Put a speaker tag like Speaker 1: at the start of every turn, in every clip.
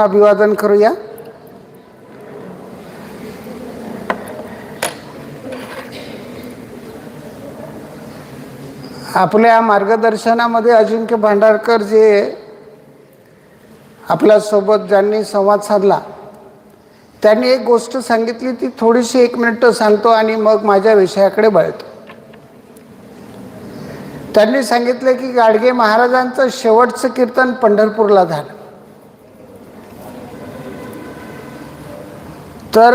Speaker 1: अभिवादन करूया. आपल्या मार्गदर्शनामध्ये अजिंक्य भांडारकर जे आपल्यासोबत ज्यांनी संवाद साधला त्यांनी एक गोष्ट सांगितली ती थोडीशी एक मिनिट सांगतो आणि मग माझ्या विषयाकडे वळतो. त्यांनी सांगितलं की गाडगे महाराजांचं शेवटचं कीर्तन पंढरपूरला झालं. तर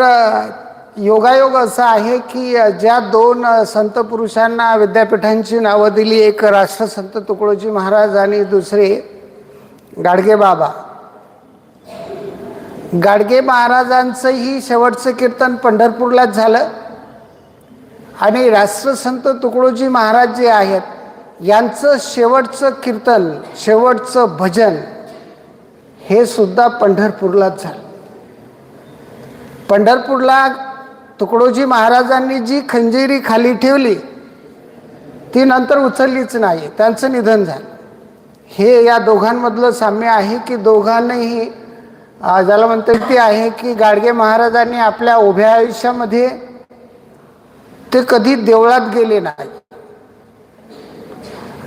Speaker 1: योगायोग असा आहे की ज्या दोन संत पुरुषांना विद्यापीठांची नावं दिली एक राष्ट्रसंत तुकडोजी महाराज आणि दुसरे गाडगे बाबा. गाडगे महाराजांचंही शेवटचं कीर्तन पंढरपूरलाच झालं. आणि राष्ट्रसंत तुकडोजी महाराज जे आहेत यांचं शेवटचं कीर्तन शेवटचं भजन हे सुद्धा पंढरपूरलाच झालं. पंढरपूरला तुकडोजी महाराजांनी जी खंजिरी खाली ठेवली ती नंतर उचललीच नाही त्यांचं निधन झालं. हे या दोघांमधलं साम्य आहे की दोघांनाही ज्याला म्हणता ते आहे की गाडगे महाराजांनी आपल्या उभ्या आयुष्यामध्ये ते कधी देवळात गेले नाही.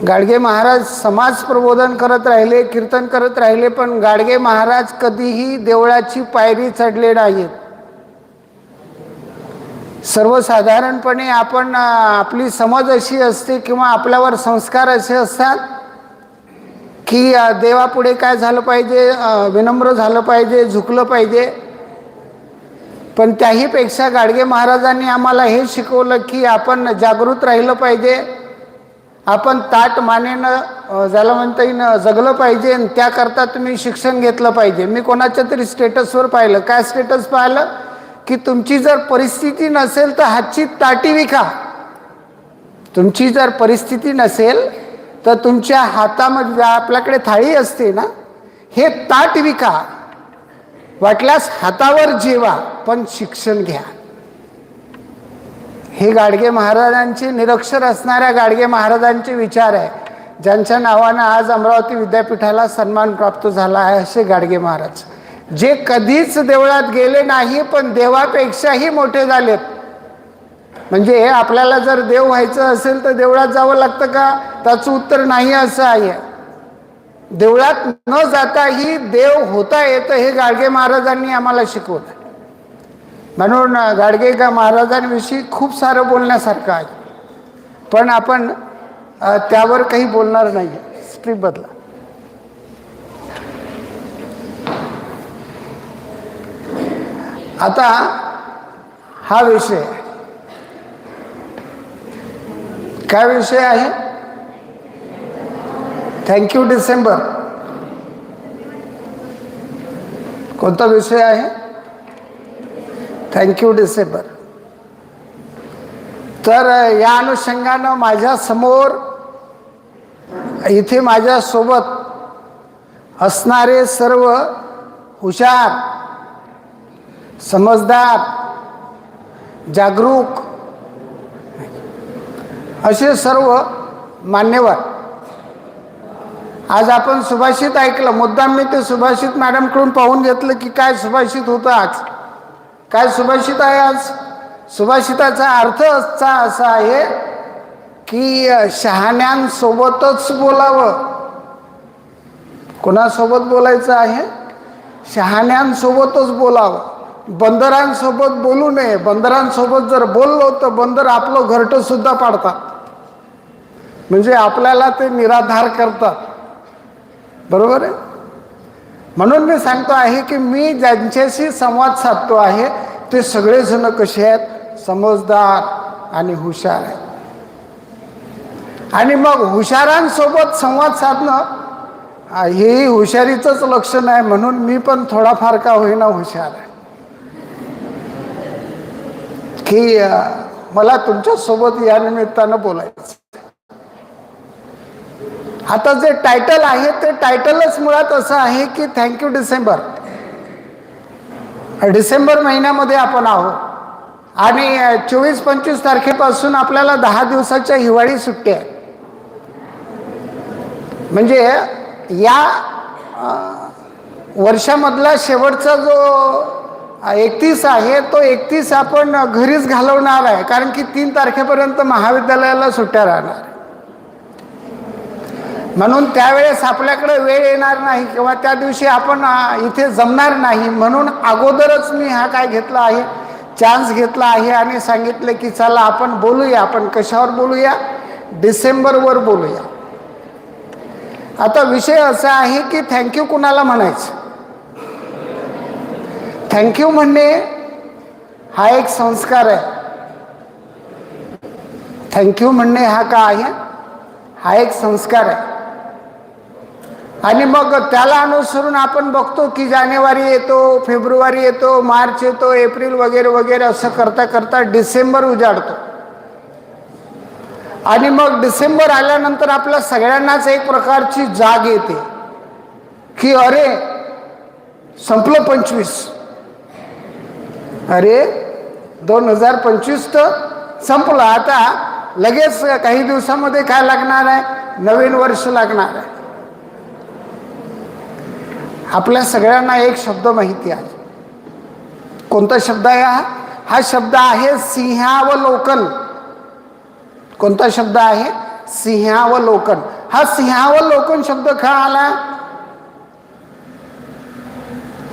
Speaker 1: गाडगे महाराज समाज प्रबोधन करत राहिले कीर्तन करत राहिले पण गाडगे महाराज कधीही देवळाची पायरी चढले नाहीत. सर्वसाधारणपणे आपण आपली समज अशी असते किंवा आपल्यावर संस्कार असे असतात की देवापुढे काय झालं पाहिजे विनम्र झालं पाहिजे झुकलं पाहिजे. पण त्याहीपेक्षा गाडगे महाराजांनी आम्हाला हे शिकवलं की आपण जागृत राहिलं पाहिजे. आपण ताट मानेनं झालं ज्याला म्हणता येईल जगलं पाहिजे आणि त्याकरता तुम्ही शिक्षण घेतलं पाहिजे. मी कोणाच्या तरी स्टेटसवर पाहिलं. काय स्टेटस पाहिलं? की तुमची जर परिस्थिती नसेल तर हातची ताटी विका तुमची जर परिस्थिती नसेल तर तुमच्या हातामध्ये आपल्याकडे थाळी असते ना हे ताट विका वाटल्यास हातावर जेवा पण शिक्षण घ्या. हे गाडगे महाराजांचे निरक्षर असणाऱ्या गाडगे महाराजांचे विचार आहे. ज्यांच्या नावानं आज अमरावती विद्यापीठाला सन्मान प्राप्त झाला आहे असे गाडगे महाराज. जे कधीच देवळात गेले नाही पण देवापेक्षाही मोठे झालेत. म्हणजे आपल्याला जर देव व्हायचं असेल तर देवळात जावं लागतं का? त्याचं उत्तर नाही असं आहे. देवळात न जाताही देव होता येतं हे गाडगे महाराजांनी आम्हाला शिकवलं. म्हणून गाडगे का महाराजांविषयी खूप सारं बोलण्यासारखं आहे. पण आपण त्यावर काही बोलणार नाही. स्क्रिप्ट बदला. आता हा विषय. काय विषय आहे? थँक्यू डिसेंबर कोणता विषय आहे? थँक्यू डिसेंबर तर या अनुषंगानं माझ्यासमोर इथे माझ्यासोबत असणारे सर्व हुशार समजदार जागरूक असे सर्व मान्यवर. आज आपण सुभाषित ऐकलं मुद्दाम मी ते सुभाषित मॅडमकडून पाहून घेतलं की काय सुभाषित होतं आज. काय सुभाषित आहे आज? सुभाषिताचा अर्थ असा असा आहे की शहाण्यांसोबतच बोलावं. कोणासोबत बोलायचं आहे? शहाण्यांसोबतच बोलावं. बंदरांसोबत बोलू नये. बंदरांसोबत जर बोललो तर बंदर आपलं घरटं सुद्धा पाडतात. म्हणजे आपल्याला ते निराधार करतात. बरोबर आहे? म्हणून मी सांगतो आहे की मी ज्यांच्याशी संवाद साधतो आहे ते सगळेजण कसे आहेत? समजदार आणि हुशार आहेत. आणि मग हुशारांसोबत संवाद साधणं हेही हुशारीचंच लक्षण आहे म्हणून मी पण थोडाफार का होईना हुशार आहे. की मला तुमच्यासोबत या निमित्तानं बोलायचं आता जे टायटल आहे ते टायटलच मुळात असं आहे की थँक्यू डिसेंबर डिसेंबर महिन्यामध्ये आपण आहोत. आणि चोवीस पंचवीस तारखेपासून आपल्याला दहा दिवसाच्या हिवाळी सुट्टी आहे. म्हणजे या वर्षामधला शेवटचा जो एकतीस आहे तो एकतीस आपण घरीच घालवणार आहे कारण की तीन तारखेपर्यंत महाविद्यालयाला सुट्ट्या राहणार. म्हणून त्यावेळेस आपल्याकडे वेळ येणार नाही किंवा त्या दिवशी आपण इथे जमणार नाही म्हणून अगोदरच मी हा काय घेतला आहे चान्स घेतला आहे आणि सांगितलं की चला आपण बोलूया आपण कशावर बोलूया? डिसेंबरवर बोलूया. आता विषय असा आहे की थँक्यू कुणाला म्हणायचं? थँक्यू म्हणणे हा एक संस्कार आहे. थँक्यू म्हणणे हा का आहे? हा एक संस्कार आहे. आणि मग त्याला अनुसरून आपण बघतो की जानेवारी येतो फेब्रुवारी येतो मार्च येतो एप्रिल वगैरे वगैरे असं करता करता डिसेंबर उजाडतो. आणि मग डिसेंबर आल्यानंतर आपल्या सगळ्यांनाच एक प्रकारची जाग येते. की अरे संपलं पंचवीस. अरे दोन हजार पंचवीस तर संपलं. आता लगेच काही दिवसामध्ये काय लागणार आहे? नवीन वर्ष लागणार आहे. आपल्या सगळ्यांना एक शब्द माहिती आहे. कोणता शब्द आहे हा? हा शब्द आहे सिंहावलोकन. कोणता शब्द आहे? सिंहावलोकन. हा सिंहावलोकन शब्द का आला?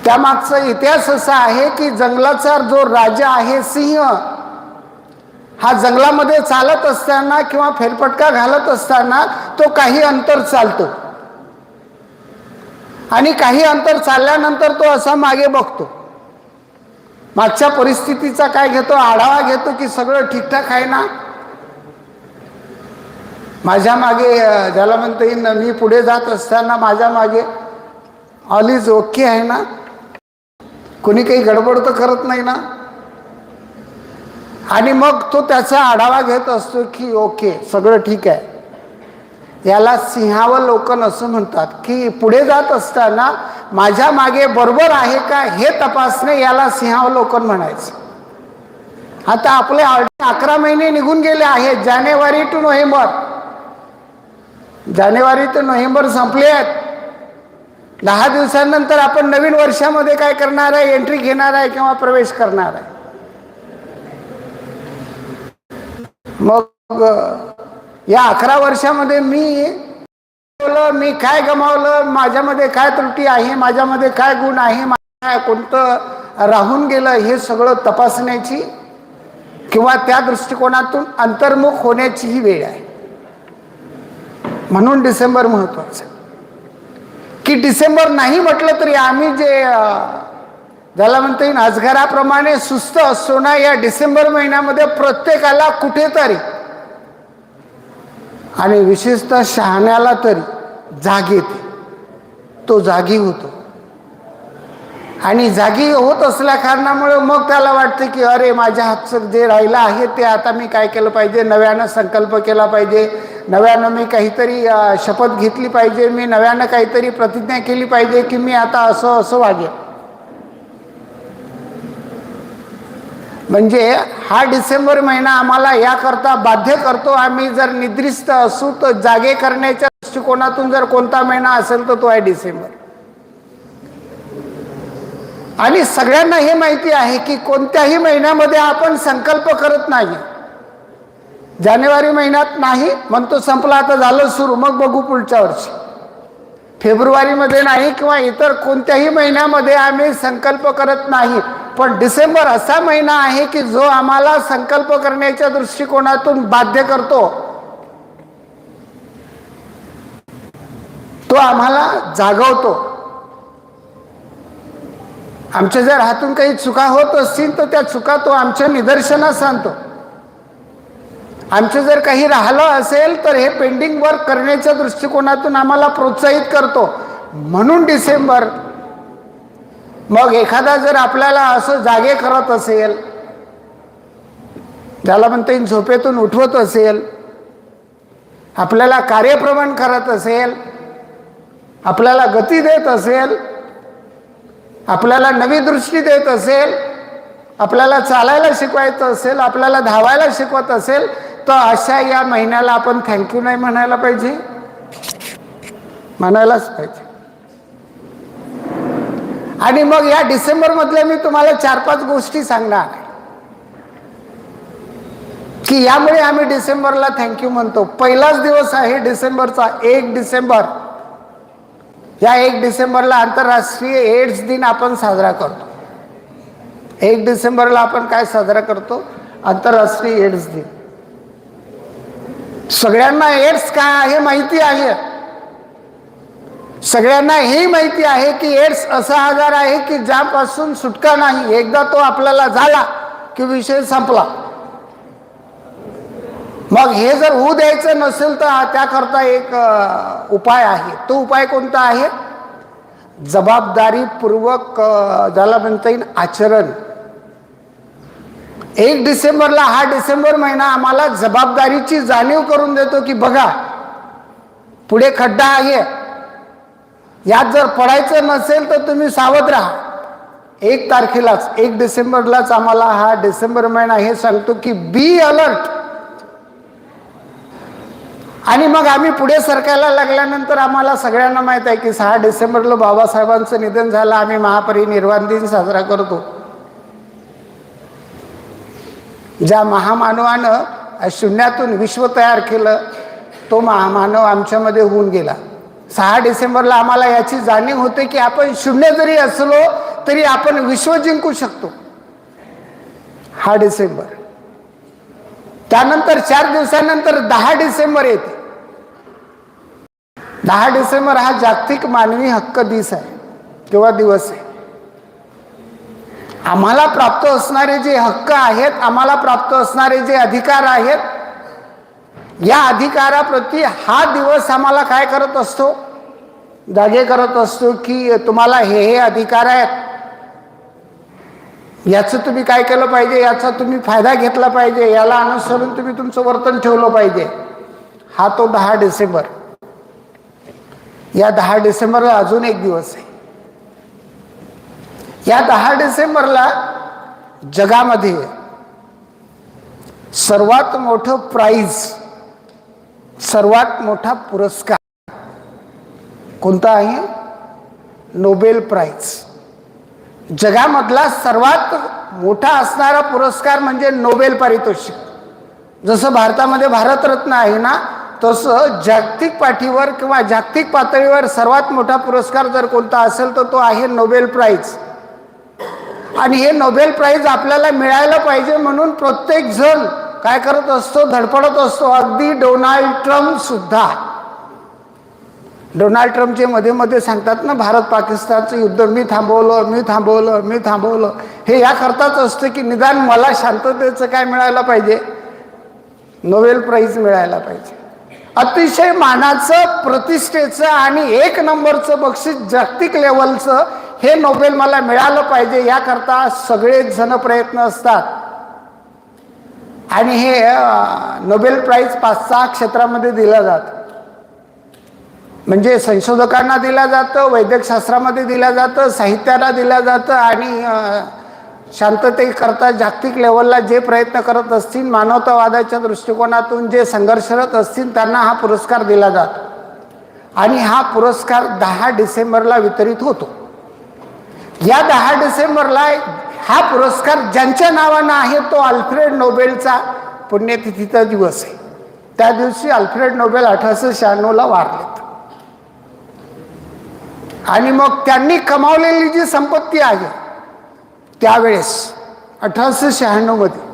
Speaker 1: त्यामागचा इतिहास असा आहे की जंगलाचा जो राजा आहे सिंह हा जंगलामध्ये चालत असताना किंवा फेरफटका घालत असताना तो काही अंतर चालतो. आणि काही अंतर चालल्यानंतर तो असा मागे बघतो. मागच्या परिस्थितीचा काय घेतो आढावा घेतो की सगळं ठीकठाक आहे ना? माझ्या मागे ज्याला म्हणता येईल मी पुढे जात असताना माझ्या मागे ऑल इज ओके आहे ना? कोणी काही गडबड तर करत नाही ना? आणि मग तो त्याचा आढावा घेत असतो की ओके सगळं ठीक आहे. याला सिंहावलोकन असं म्हणतात की पुढे जात असताना माझ्या मागे बरोबर आहे का हे तपासणे याला सिंहावलोकन म्हणायचं. आता आपले ऑर्डर अकरा महिने निघून गेले आहेत. जानेवारी टू नोव्हेंबर. जानेवारी ते नोव्हेंबर संपले आहेत. दहा दिवसांनंतर आपण नवीन वर्षामध्ये काय करणार आहे? एंट्री घेणार आहे किंवा प्रवेश करणार आहे? मग या अकरा वर्षामध्ये मी गमावलं, मी काय गमावलं? माझ्यामध्ये काय त्रुटी आहे? माझ्यामध्ये काय गुण आहे? काय कोणतं राहून गेलं? हे सगळं तपासण्याची किंवा त्या दृष्टिकोनातून अंतर्मुख होण्याची ही वेळ आहे. म्हणून डिसेंबर महत्वाचं की डिसेंबर नाही म्हटलं तरी आम्ही जे ज्याला म्हणता येईल अजगराप्रमाणे सुस्त असतो ना या डिसेंबर महिन्यामध्ये प्रत्येकाला कुठेतरी आणि विशेषतः शहाण्याला तरी जाग येते. तो जागी होतो. आणि जागी होत असल्या कारणामुळे मग त्याला वाटतं की अरे माझ्या हातचं जे राहिलं आहे ते आता मी काय केलं पाहिजे? नव्यानं संकल्प केला पाहिजे. नव्यानं मी काहीतरी शपथ घेतली पाहिजे. मी नव्यानं काहीतरी प्रतिज्ञा केली पाहिजे की मी आता असं असं वागेन. म्हणजे हा डिसेंबर महिना आम्हाला याकरता बाध्य करतो. आम्ही जर निद्रिस्त असू तर जागे करण्याच्या दृष्टिकोनातून जर कोणता महिना असेल तर तो आहे डिसेंबर. आणि सगळ्यांना हे माहिती आहे की कोणत्याही महिन्यामध्ये आपण संकल्प करत नाही. जानेवारी महिन्यात नाही म्हणतो संपला आता झालं सुरू मग बघू पुढच्या वर्षी. फेब्रुवारीमध्ये नाही किंवा इतर कोणत्याही महिन्यामध्ये आम्ही संकल्प करत नाही. पण डिसेंबर असा महिना आहे की जो आम्हाला संकल्प करण्याच्या दृष्टिकोनातून बाध्य करतो. तो आम्हाला जागवतो. आमच्या जर हातून काही चुका होत असतील तर त्या चुका तो आमच्या निदर्शनास आणतो. आमचं जर काही राहिलं असेल तर हे पेंडिंग वर्क करण्याच्या दृष्टिकोनातून आम्हाला प्रोत्साहित करतो. म्हणून डिसेंबर मग एखादा जर आपल्याला असं जागे करत असेल त्याला म्हणता येईल झोपेतून उठवत असेल आपल्याला कार्यप्रमाण करत असेल आपल्याला गती देत असेल आपल्याला नवी दृष्टी देत असेल आपल्याला चालायला शिकवायचं असेल आपल्याला धावायला शिकवत असेल तर अशा या महिन्याला आपण थँक्यू नाही म्हणायला पाहिजे. म्हणायलाच पाहिजे. आणि मग या डिसेंबरमधल्या मी तुम्हाला चार पाच गोष्टी सांगणार की यामुळे आम्ही डिसेंबरला थँक्यू म्हणतो. पहिलाच दिवस आहे डिसेंबरचा एक डिसेंबर. या एक डिसेंबरला आंतरराष्ट्रीय एड्स दिन आपण साजरा करतो. एक डिसेंबरला आपण काय साजरा करतो? आंतरराष्ट्रीय एड्स दिन. सगळ्यांना एड्स काय आहे माहिती आहे? सगळ्यांना हे माहिती आहे की एड्स असा आजार आहे की ज्यापासून सुटका नाही. एकदा तो आपल्याला झाला की विषय संपला. मग हे जर होऊ द्यायचं नसेल तर त्याकरता एक उपाय आहे. तो उपाय कोणता आहे? जबाबदारीपूर्वक ज्याला म्हणता येईल आचरण. एक डिसेंबरला हा डिसेंबर महिना आम्हाला जबाबदारीची जाणीव करून देतो की बघा पुढे खड्डा आहे. यात जर पडायचं नसेल तर तुम्ही सावध राहा. एक तारखेलाच एक डिसेंबरलाच आम्हाला हा डिसेंबर महिना हे सांगतो की बी अलर्ट. आणि मग आम्ही पुढे सरकायला लागल्यानंतर आम्हाला सगळ्यांना माहीत आहे की सहा डिसेंबरला बाबासाहेबांचं निधन झालं आम्ही महापरिनिर्वाण दिन साजरा करतो. ज्या महामानवानं शून्यातून विश्व तयार केलं तो महामानव आमच्यामध्ये होऊन गेला. सहा डिसेंबरला आम्हाला याची जाणीव होते की आपण शून्य जरी असलो तरी आपण विश्व जिंकू शकतो. हा डिसेंबर. त्यानंतर चार दिवसानंतर दहा डिसेंबर येते. दहा डिसेंबर हा जागतिक मानवी हक्क दिस आहे किंवा दिवस आहे. आम्हाला प्राप्त असणारे जे हक्क आहेत आम्हाला प्राप्त असणारे जे अधिकार आहेत या अधिकाराप्रती हा दिवस आम्हाला काय करत असतो? जागे करत असतो की तुम्हाला हे हे अधिकार आहेत. याचं तुम्ही काय केलं पाहिजे? याचा तुम्ही फायदा घेतला पाहिजे? याला अनुसरून तुम्ही तुमचं वर्तन ठेवलं पाहिजे. हा तो दहा डिसेंबर. या दहा डिसेंबरला अजून एक दिवस आहे. या दहा डिसेंबरला जगामध्ये सर्वात मोठं प्राईज सर्वात मोठा पुरस्कार कोणता आहे? नोबेल प्राईज जगामधला सर्वात मोठा असणारा पुरस्कार म्हणजे नोबेल पारितोषिक. जसं भारतामध्ये भारतरत्न आहे ना तसं जागतिक पाठीवर किंवा जागतिक पातळीवर सर्वात मोठा पुरस्कार जर कोणता असेल तर तो आहे नोबेल प्राईज आणि हे नोबेल प्राईज आपल्याला मिळायला पाहिजे म्हणून प्रत्येक जण काय करत असतो धडपडत असतो. अगदी डोनाल्ड ट्रम्प सुद्धा. डोनाल्ड ट्रम्पचे मध्ये मध्ये सांगतात ना भारत पाकिस्तानचं युद्ध मी थांबवलं मी थांबवलं मी थांबवलं. हे याकरताच असतं की निदान मला शांततेचं काय मिळायला पाहिजे? नोबेल प्राईज मिळायला पाहिजे. अतिशय मानाचं प्रतिष्ठेचं आणि एक नंबरचं बक्षीस जागतिक लेवलचं हे नोबेल मला मिळालं पाहिजे याकरता सगळेच जण प्रयत्न असतात. आणि हे नोबेल प्राईज पाच सहा क्षेत्रामध्ये दिलं जातं. म्हणजे संशोधकांना दिलं जातं वैद्यकशास्त्रामध्ये दिलं जातं साहित्याला दिलं जातं आणि शांततेकरता जागतिक लेवलला जे प्रयत्न करत असतील मानवतावादाच्या दृष्टिकोनातून जे संघर्षरत असतील त्यांना हा पुरस्कार दिला जातो. आणि हा पुरस्कार दहा डिसेंबरला वितरित होतो. या दहा डिसेंबरला हा पुरस्कार ज्यांच्या नावानं आहे तो अल्फ्रेड नोबेलचा पुण्यतिथीचा दिवस आहे. त्या दिवशी अल्फ्रेड नोबेल अठराशे शहाण्णवला वारलेत आणि मग त्यांनी कमावलेली जी संपत्ती आहे त्यावेळेस अठराशे शहाण्णवमध्ये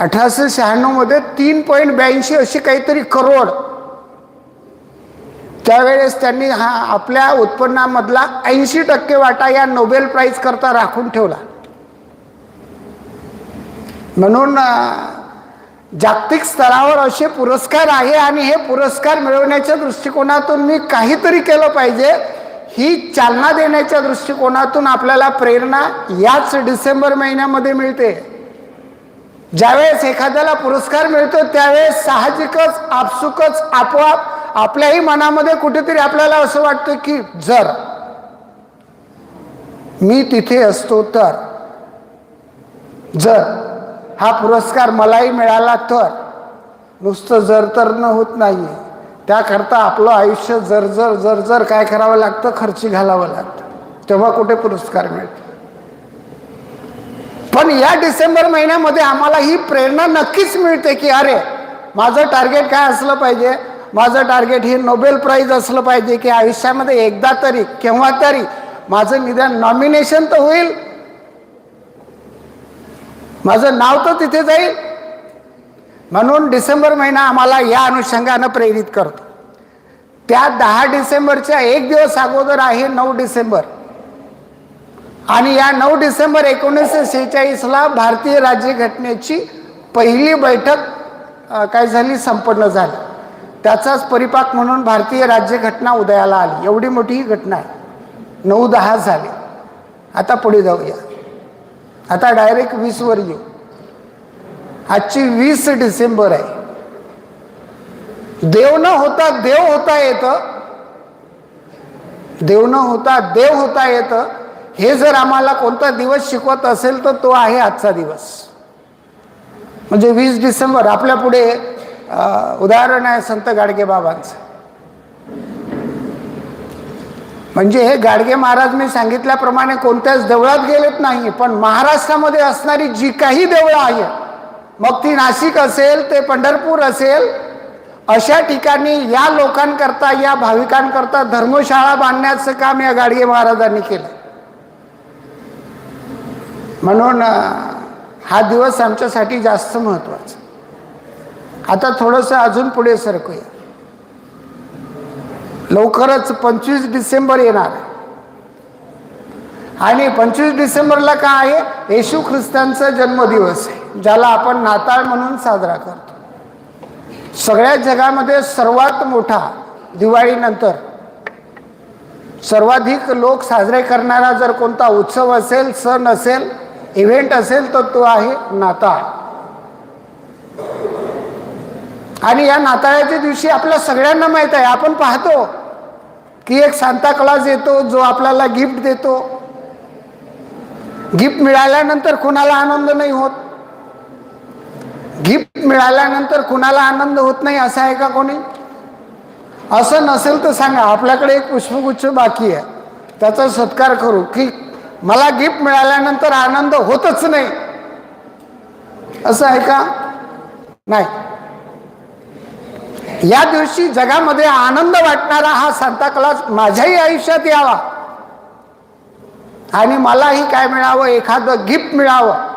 Speaker 1: अठराशे शहाण्णवमध्ये तीन पॉईंट ब्याऐंशी अशी काहीतरी करोड त्यावेळेस त्यांनी हा आपल्या उत्पन्नामधला ऐंशी टक्के वाटा या नोबेल प्राईज करता राखून ठेवला. म्हणून जागतिक स्तरावर असे पुरस्कार आहे आणि हे पुरस्कार मिळवण्याच्या दृष्टिकोनातून मी काहीतरी केलं पाहिजे. ही चालना देण्याच्या दृष्टिकोनातून आपल्याला प्रेरणा याच डिसेंबर महिन्यामध्ये मिळते. ज्यावेळेस एखाद्याला पुरस्कार मिळतो त्यावेळेस साहजिकच आपसुकच आपोआप आपल्याही मनामध्ये कुठेतरी आपल्याला असं वाटतं की जर मी तिथे असतो तर जर हा पुरस्कार मलाही मिळाला तर नुसतं जर तर न होत नाही त्याकरता आपलं आयुष्य जर जर जर जर काय करावं लागतं खर्ची घालावं लागतं. तेव्हा कुठे पुरस्कार मिळतो? पण या डिसेंबर महिन्यामध्ये आम्हाला ही प्रेरणा नक्कीच मिळते की अरे माझं टार्गेट काय असलं पाहिजे? माझं टार्गेट हे नोबेल प्राईज असलं पाहिजे की आयुष्यामध्ये एकदा तरी केव्हा तरी माझं निदान नॉमिनेशन तर होईल. माझं नाव तर तिथे जाईल. म्हणून डिसेंबर महिना आम्हाला या अनुषंगानं प्रेरित करतो. त्या दहा डिसेंबरच्या एक दिवस अगोदर आहे नऊ डिसेंबर. आणि या नऊ डिसेंबर एकोणीसशे सेहेचाळीसला भारतीय राज्यघटनेची पहिली बैठक काय झाली? संपन्न झाली. त्याचाच परिपाक म्हणून भारतीय राज्यघटना उदयाला आली. एवढी मोठी ही घटना आहे. नऊ दहा झाले. आता पुढे जाऊया. आता डायरेक्ट वीसवर येऊ. आजची वीस डिसेंबर आहे. देव न होता देव होता येतं. देव न होता देव होता येतं. हे जर आम्हाला कोणता दिवस शिकवत असेल तर तो आहे आजचा दिवस. म्हणजे वीस डिसेंबर आपल्या पुढे उदाहरण आहे संत गाडगे बाबांचं. म्हणजे हे गाडगे महाराज मी सांगितल्याप्रमाणे कोणत्याच देवळात गेलेत नाही पण महाराष्ट्रामध्ये असणारी जी काही देवळं आहेत मग ती नाशिक असेल ते पंढरपूर असेल अशा ठिकाणी या लोकांकरता या भाविकांकरता धर्मशाळा बांधण्याचं काम या गाडगे महाराजांनी केलं. म्हणून हा दिवस आमच्यासाठी जास्त महत्त्वाचा आता थोडंसं अजून पुढे सरकूया. लवकरच पंचवीस डिसेंबर येणार आहे. आणि पंचवीस डिसेंबरला काय आहे? येशू ख्रिस्तांचा जन्मदिवस आहे. ज्याला आपण नाताळ म्हणून साजरा करतो. सगळ्या जगामध्ये सर्वात मोठा दिवाळीनंतर सर्वाधिक लोक साजरे करणारा जर कोणता उत्सव असेल सण असेल इव्हेंट असेल तर तो आहे नाताळ. आणि या नाताळाच्या दिवशी आपल्या सगळ्यांना माहीत आहे आपण पाहतो की एक सांता क्लॉज येतो जो आपल्याला गिफ्ट देतो. गिफ्ट मिळाल्यानंतर कोणाला आनंद नाही होत. गिफ्ट मिळाल्यानंतर कुणाला आनंद होत नाही असं आहे का कोणी? असं नसेल तर सांगा आपल्याकडे एक पुष्पगुच्छ बाकी आहे. त्याचा सत्कार करू की मला गिफ्ट मिळाल्यानंतर आनंद होतच नाही. असं आहे का? नाही. या दिवशी जगामध्ये आनंद वाटणारा हा सांता क्लास माझ्याही आयुष्यात यावा. आणि मलाही काय मिळावं? एखादं गिफ्ट मिळावं.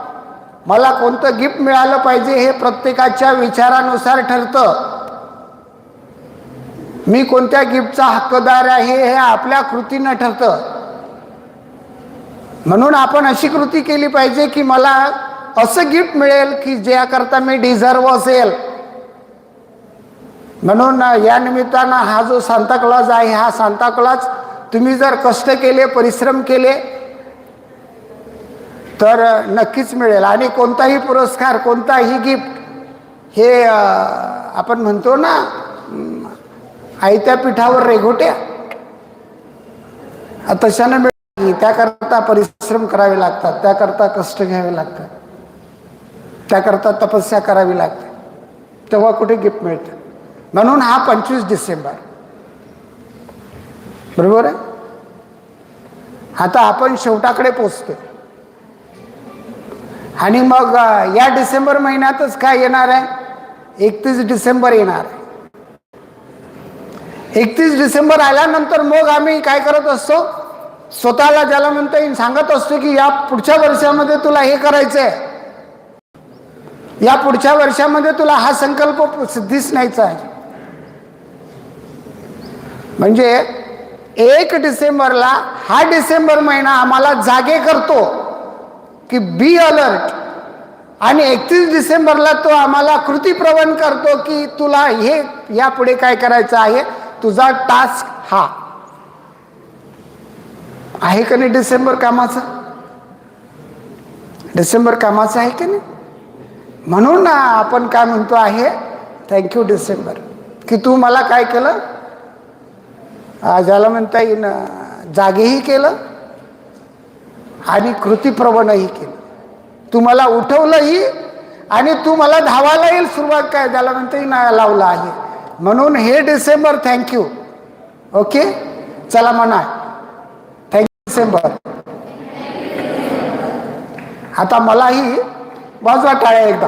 Speaker 1: मला कोणतं गिफ्ट मिळालं पाहिजे हे प्रत्येकाच्या विचारानुसार ठरतं. मी कोणत्या गिफ्टचा हक्कदार आहे हे आपल्या कृतीनं ठरतं. म्हणून आपण अशी कृती केली पाहिजे की मला असं गिफ्ट मिळेल की ज्याकरता मी डिझर्व असेल. म्हणून या निमित्तानं हा जो सांताक्लॉज आहे हा सांताक्लॉज तुम्ही जर कष्ट केले परिश्रम केले तर नक्कीच मिळेल. आणि कोणताही पुरस्कार कोणताही गिफ्ट हे आपण म्हणतो ना आयत्या पिठावर रेघोट्या. तशानं मिळ त्याकरता परिश्रम करावे लागतात. त्याकरता कष्ट घ्यावे लागतात. त्याकरता तपस्या करावी लागते. तेव्हा कुठे गिफ्ट मिळतं? म्हणून हा पंचवीस डिसेंबर. बरोबर आहे? आता आपण शेवटाकडे पोचतोय. आणि मग या डिसेंबर महिन्यातच काय येणार आहे? एकतीस डिसेंबर येणार आहे. एकतीस डिसेंबर आल्यानंतर मग आम्ही काय करत असतो? स्वतःला ज्याला म्हणता येईल सांगत असतो की या पुढच्या वर्षामध्ये तुला हे करायचं आहे. या पुढच्या वर्षामध्ये तुला हा संकल्प सिद्धीच न्यायचा आहे. म्हणजे एक डिसेंबरला हा डिसेंबर महिना आम्हाला जागे करतो. की बी अलर्ट आणि एकतीस डिसेंबरला तो आम्हाला कृतीप्रवण करतो की तुला हे यापुढे काय करायचं आहे? तुझा टास्क हा. आहे का नाही डिसेंबर कामाचा? डिसेंबर कामाचा आहे की नाही? म्हणून ना आपण काय म्हणतो आहे थँक्यू डिसेंबर. की तू मला काय केलं? ज्याला म्हणता येईल जागेही केलं आणि कृतीप्रवणही केलं. तू मला उठवलंही आणि तू मला धावायला येईल सुरुवात काय त्याला म्हणता नाही लावला आहे. म्हणून हे डिसेंबर थँक्यू ओके चला म्हणा. Thank you December. आता मलाही वाजवा टाळ्या एकदा.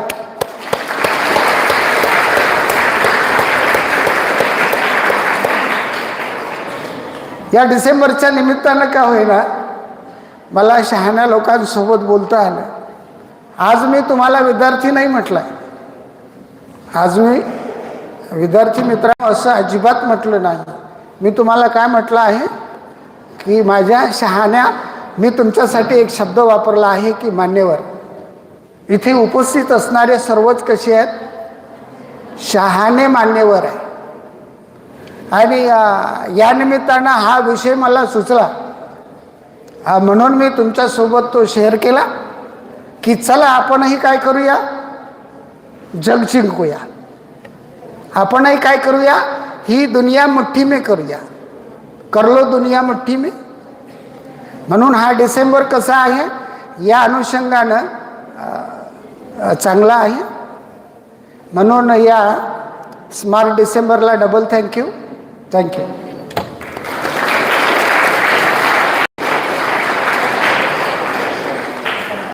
Speaker 1: या डिसेंबरच्या निमित्तानं का होईना मला शहाण्या लोकांसोबत बोलता आलं. आज मी तुम्हाला विद्यार्थी नाही म्हटलंय. आज मी विद्यार्थी मित्र असं अजिबात म्हटलं नाही. मी तुम्हाला काय म्हटलं आहे? की माझ्या शहाण्या मी तुमच्यासाठी एक शब्द वापरला आहे की मान्यवर. इथे उपस्थित असणारे सर्वच कसे आहेत? शहाणे मान्यवर आहे आणि या निमित्तानं हा विषय मला सुचला. हा म्हणून मी तुमच्यासोबत तो शेअर केला की चला आपणही काय करूया? जग जिंकूया. आपणही काय करूया? ही दुनिया मुठ्ठी मे करूया. करलो दुनिया मुठ्ठी मे. म्हणून हा डिसेंबर कसा आहे? या अनुषंगानं चांगला आहे. म्हणून या स्मार्ट डिसेंबरला डबल थँक्यू थँक्यू